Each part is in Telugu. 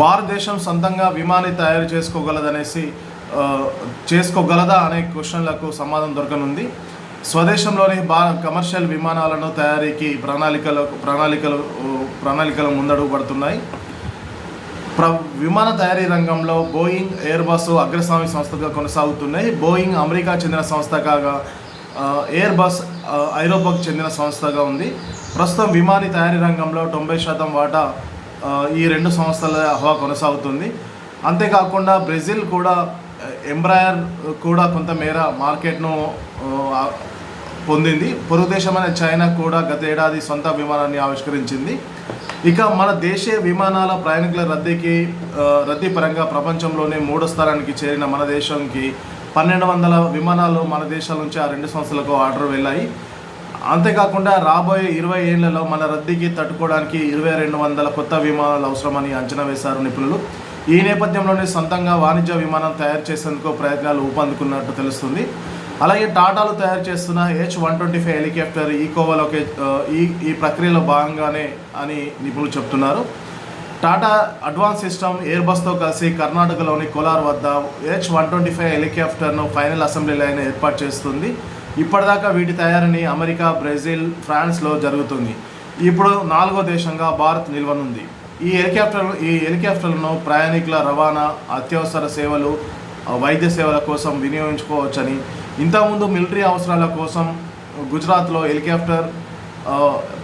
భారతదేశం సొంతంగా విమాని తయారు చేసుకోగలదనేసి చేసుకోగలదా అనే క్వశ్చన్లకు సమాధానం దొరకనుంది. స్వదేశంలోని బా కమర్షియల్ విమానాలను తయారీకి ప్రణాళికలు ప్రణాళికలు ప్రణాళికలు ముందడుగు పడుతున్నాయి ప్ర విమాన తయారీ రంగంలో బోయింగ్ ఎయిర్బస్ అగ్రస్వామి సంస్థగా కొనసాగుతున్నాయి. బోయింగ్ అమెరికా చెందిన సంస్థ కాగా ఎయిర్ బస్ ఐరోపాకు చెందిన సంస్థగా ఉంది. ప్రస్తుతం విమాని తయారీ రంగంలో తొంభై శాతం వాటా ఈ రెండు సంస్థల హవా కొనసాగుతుంది. అంతేకాకుండా బ్రెజిల్ కూడా ఎంబ్రాయర్ కూడా కొంతమేర మార్కెట్ను పొందింది. పొరుగు దేశమైన చైనా కూడా గత ఏడాది సొంత విమానాన్ని ఆవిష్కరించింది. ఇక మన దేశీయ విమానాల ప్రయాణికుల రద్దీకి రద్దీ పరంగా ప్రపంచంలోనే మూడో స్థానానికి చేరిన మన దేశంకి పన్నెండు వందల విమానాలు మన దేశాల నుంచి ఆ రెండు సంస్థలకు ఆర్డర్ వెళ్ళాయి. అంతేకాకుండా రాబోయే ఇరవై ఏళ్ళలో మన రద్దీకి తట్టుకోవడానికి ఇరవై రెండు వందల కొత్త విమానాలు అవసరమని అంచనా వేశారు నిపుణులు. ఈ నేపథ్యంలోనే సొంతంగా వాణిజ్య విమానం తయారు చేసేందుకు ప్రయత్నాలు ఊపందుకున్నట్టు తెలుస్తుంది. అలాగే టాటాలు తయారు చేస్తున్న H one twenty five helicopter ఈకోవాలోకే ఈ ఈ ప్రక్రియలో భాగంగానే అని నిపుణులు చెప్తున్నారు. టాటా అడ్వాన్స్ సిస్టమ్ ఎయిర్ బస్తో కలిసి కర్ణాటకలోని కోలార్ వద్ద హెచ్ వన్ ట్వంటీ ఫైవ్ హెలికాప్టర్ను ఫైనల్ అసెంబ్లీ లైన్ ఏర్పాటు చేస్తుంది. ఇప్పటిదాకా వీటి తయారీని అమెరికా బ్రెజిల్ ఫ్రాన్స్లో జరుగుతుంది. ఇప్పుడు నాలుగో దేశంగా భారత్ నిల్వనుంది. ఈ హెలికాప్టర్లు ఈ హెలికాప్టర్లను ప్రయాణికుల రవాణా అత్యవసర సేవలు వైద్య సేవల కోసం వినియోగించుకోవచ్చని ఇంతకుముందు మిలిటరీ అవసరాల కోసం గుజరాత్లో హెలికాప్టర్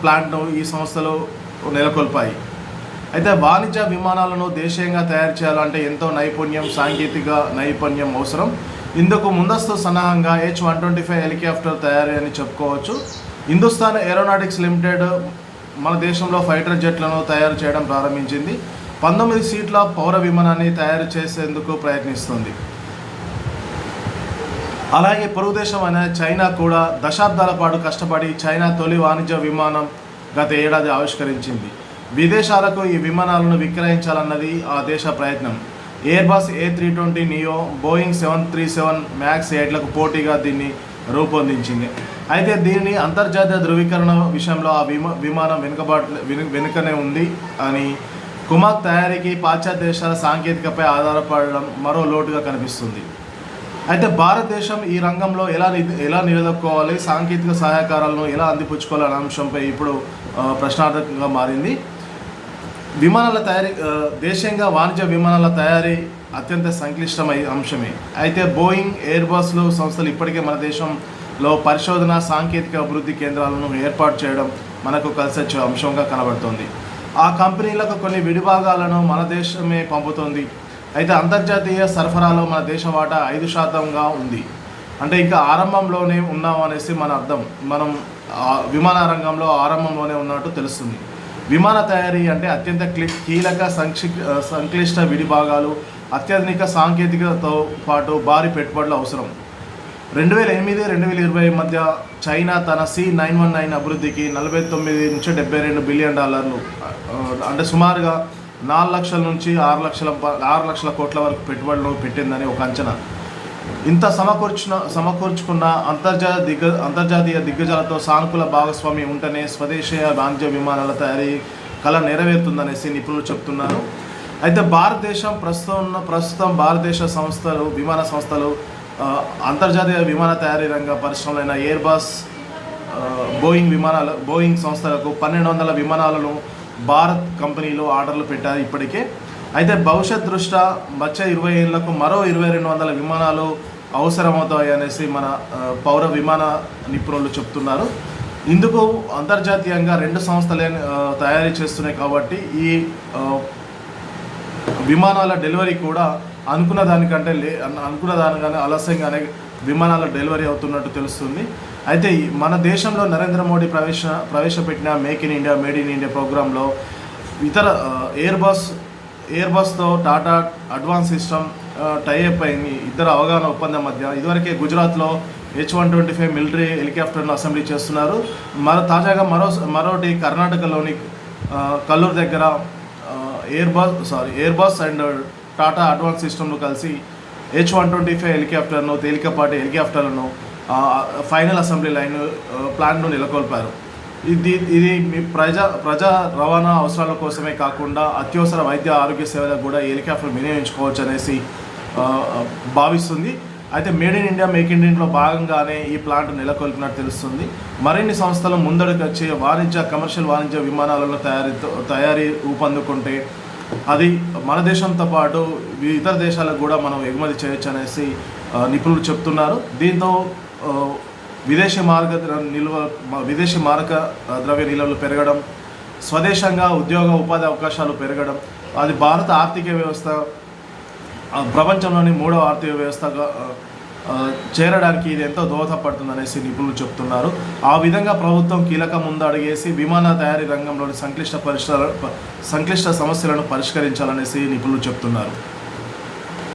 ప్లాంట్ను ఈ సంస్థలు నెలకొల్పాయి. అయితే వాణిజ్య విమానాలను దేశీయంగా తయారు చేయాలంటే ఎంతో నైపుణ్యం సాంకేతిక నైపుణ్యం అవసరం. ఇందుకు ముందస్తు సన్నాహంగా H one twenty five helicopter తయారీ అని చెప్పుకోవచ్చు. హిందుస్థాన్ ఏరోనాటిక్స్ లిమిటెడ్ మన దేశంలో ఫైటర్ జెట్లను తయారు చేయడం ప్రారంభించింది. పంతొమ్మిది సీట్ల పౌర విమానాన్ని తయారు చేసేందుకు ప్రయత్నిస్తుంది. అలాగే పొరుగు దేశం అనే చైనా కూడా దశాబ్దాల పాటు కష్టపడి చైనా తొలి వాణిజ్య విమానం గత ఏడాది ఆవిష్కరించింది. విదేశాలకు ఈ విమానాలను విక్రయించాలన్నది ఆ దేశ ప్రయత్నం. Airbus A three twenty neo Boeing seven three seven max ఎయిట్లకు పోటీగా దీన్ని రూపొందించింది. అయితే దీనిని అంతర్జాతీయ ధృవీకరణ విషయంలో ఆ విమా విమానం వెనుకబాట్ వెనుకనే ఉంది అని కుమార్ తయారీకి పాశ్చాత్య దేశాల సాంకేతికపై ఆధారపడడం మరో లోటుగా కనిపిస్తుంది. అయితే భారతదేశం ఈ రంగంలో ఎలా ఎలా నిలదొక్కోవాలి సాంకేతిక సహాయకారాలను ఎలా అందిపుచ్చుకోవాలనే అంశంపై ఇప్పుడు ప్రశ్నార్థకంగా మారింది. విమానాల తయారీ దేశంగా వాణిజ్య విమానాల తయారీ అత్యంత సంక్లిష్టమై అంశమే. అయితే బోయింగ్ ఎయిర్ బస్లు సంస్థలు ఇప్పటికే మన దేశంలో పరిశోధన సాంకేతిక అభివృద్ధి కేంద్రాలను ఏర్పాటు చేయడం మనకు కలిసి వచ్చే అంశంగా కనబడుతోంది. ఆ కంపెనీలకు కొన్ని విడిభాగాలను మన దేశమే పంపుతోంది. అయితే అంతర్జాతీయ సరఫరాలో మన దేశ వాటా ఐదు శాతంగా ఉంది. అంటే ఇంకా ఆరంభంలోనే ఉన్నాం అనేసి మన అర్థం. మనం విమాన రంగంలో ఆరంభంలోనే ఉన్నట్టు తెలుస్తుంది. విమాన తయారీ అంటే అత్యంత క్లి- కీలక సంక్షి సంక్లిష్ట విడిభాగాలు అత్యాధునిక సాంకేతికతో పాటు భారీ పెట్టుబడులు అవసరం. రెండు వేల ఎనిమిది రెండు వేల ఇరవై మధ్య చైనా తన సి నైన్ వన్ నైన్ అభివృద్ధికి నలభై తొమ్మిది నుంచి డెబ్బై రెండు బిలియన్ డాలర్లు అంటే సుమారుగా నాలుగు లక్షల నుంచి ఆరు లక్షల ఆరు లక్షల కోట్ల వరకు పెట్టుబడులు పెట్టిందని ఒక అంచనా. ఇంత సమకూర్చిన సమకూర్చుకున్న అంతర్జాతీయ దిగ్గ అంతర్జాతీయ దిగ్గజాలతో సానుకూల భాగస్వామి ఉంటేనే స్వదేశీయ వాణిజ్య విమానాల తయారీ కళ నెరవేరుతుందనేసి నిపుణులు చెప్తున్నారు. అయితే భారతదేశం ప్రస్తుతం ఉన్న ప్రస్తుతం భారతదేశ సంస్థలు విమాన సంస్థలు అంతర్జాతీయ విమాన తయారీ రంగ పరిశ్రమలైన ఎయిర్ బస్ బోయింగ్ విమానాల బోయింగ్ సంస్థలకు పన్నెండు వందల విమానాలను భారత్ కంపెనీలు ఆర్డర్లు పెట్టారు ఇప్పటికే. అయితే భవిష్యత్ దృష్ట్యా వచ్చే ఇరవై ఏళ్ళకు మరో ఇరవై రెండు వందల విమానాలు అవసరమవుతాయి అనేసి మన పౌర విమాన నిపుణులు చెప్తున్నారు. ఇందుకు అంతర్జాతీయంగా రెండు సంస్థలే తయారీ చేస్తున్నాయి కాబట్టి ఈ విమానాల డెలివరీ కూడా అనుకున్న దానికంటే లే అనుకున్న దానికనే ఆలస్యంగానే విమానాల డెలివరీ అవుతున్నట్టు తెలుస్తుంది. అయితే ఈ మన దేశంలో నరేంద్ర మోడీ ప్రవేశ ప్రవేశపెట్టిన make in India made in India ప్రోగ్రాంలో ఇతర air bus ఎయిర్బస్తో Tata advance system tie up అయింది. ఇద్దరు అవగాహన ఒప్పందం మధ్య ఇదివరకే గుజరాత్లో H one twenty five military హెలికాప్టర్ను assembly చేస్తున్నారు. మరో తాజాగా మరో మరోటి కర్ణాటకలోని కల్లూరు దగ్గర Airbus sorry Airbus and Tata advance సిస్టమ్ను కలిసి హెచ్ వన్ ట్వంటీ ఫైవ్ హెలికాప్టర్ను తేలికపాటి హెలికాప్టర్లను ఫైనల్ అసెంబ్లీ లైన్ ప్లాన్ను నెలకొల్పారు. ఇది ఇది మీ ప్రజా ప్రజా రవాణా అవసరాల కోసమే కాకుండా అత్యవసర వైద్య ఆరోగ్య సేవలకు కూడా హెలికాప్టర్ వినియోగించుకోవచ్చు అనేసి భావిస్తుంది. అయితే made in India make in ఇండియాలో భాగంగానే ఈ ప్లాంట్ నెలకొల్పినట్టు తెలుస్తుంది. మరిన్ని సంస్థలు ముందడుగు వచ్చి వాణిజ్య కమర్షియల్ వాణిజ్య విమానాలను తయారీ తయారీ ఊపందుకుంటే అది మన దేశంతో పాటు ఇతర దేశాలకు కూడా మనం ఎగుమతి చేయొచ్చు అనేసి నిపుణులు చెప్తున్నారు. దీంతో విదేశీ మార్గ నిల్వ విదేశీ మారక ద్రవ్య నిల్వలు పెరగడం స్వదేశంగా ఉద్యోగ ఉపాధి అవకాశాలు పెరగడం అది భారత ఆర్థిక వ్యవస్థ ప్రపంచంలోని మూడవ ఆర్థిక వ్యవస్థగా చేరడానికి ఇది ఎంతో దోహదపడుతుంది అనేసి నిపుణులు చెప్తున్నారు. ఆ విధంగా ప్రభుత్వం కీలక ముందు అడిగేసి విమాన తయారీ రంగంలోని సంక్లిష్ట పరిష్కార సంక్లిష్ట సమస్యలను పరిష్కరించాలనేసి నిపుణులు చెప్తున్నారు.